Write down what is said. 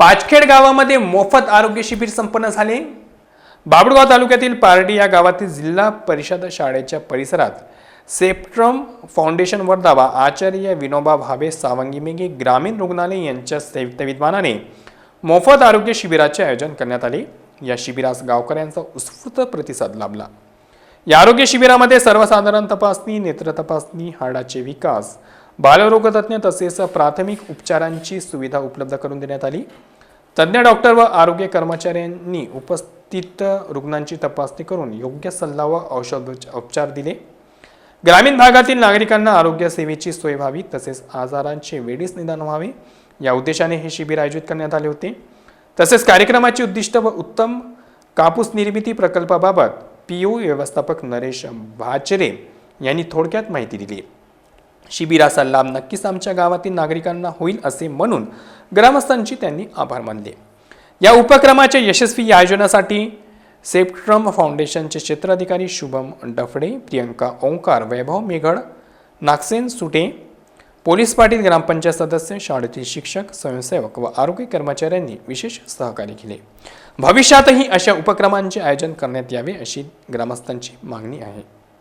पाचखेड गावामध्ये मोफत आरोग्य शिबिर संपन्न झाले. बाबडगाव तालुक्यातील पारडी या गावातील जिल्हा परिषद शाळेच्या परिसरात सेप्ट्रम फाउंडेशन वर्धावा आचार्य विनोबा भावे सावंगी मेघे ग्रामीण रुग्णालय यांच्या संयुक्त विद्वानाने मोफत आरोग्य शिबिराचे आयोजन करण्यात आले. या शिबिरास गावकऱ्यांचा उत्स्फूर्त प्रतिसाद लाभला. या आरोग्य शिबिरामध्ये सर्वसाधारण तपासणी नेत्र तपासणी हाडाचे विकास बालरोगतज्ञ तसेच प्राथमिक उपचारांची सुविधा उपलब्ध करून देण्यात आली. तज्ज्ञ डॉक्टर व आरोग्य कर्मचाऱ्यांनी उपस्थित रुग्णांची तपासणी करून योग्य सल्ला व औषध उपचार दिले. ग्रामीण भागातील नागरिकांना आरोग्य सेवेची सोय व्हावी तसेच आजारांचे वेळीच निदान व्हावे या उद्देशाने हे शिबिर आयोजित करण्यात आले होते. तसेच कार्यक्रमाचे उद्दिष्ट व उत्तम कापूस निर्मिती प्रकल्पाबाबत पी यू व्यवस्थापक नरेश भाचरे यांनी थोडक्यात माहिती दिली. शिबिराचा लाभ नक्कीच आमच्या गावातील नागरिकांना होईल असे म्हणून ग्रामस्थांची त्यांनी आभार मानले. या उपक्रमाच्या यशस्वी आयोजनासाठी सेप्ट्रम फाउंडेशनचे क्षेत्राधिकारी शुभम डफडे प्रियंका ओंकार वैभव मेघड नागसेन सुटे पोलीस पाटील ग्रामपंचायत सदस्य शाळेतील शिक्षक स्वयंसेवक व आरोग्य कर्मचाऱ्यांनी विशेष सहकार्य केले. भविष्यातही अशा उपक्रमांचे आयोजन करण्यात यावे अशी ग्रामस्थांची मागणी आहे.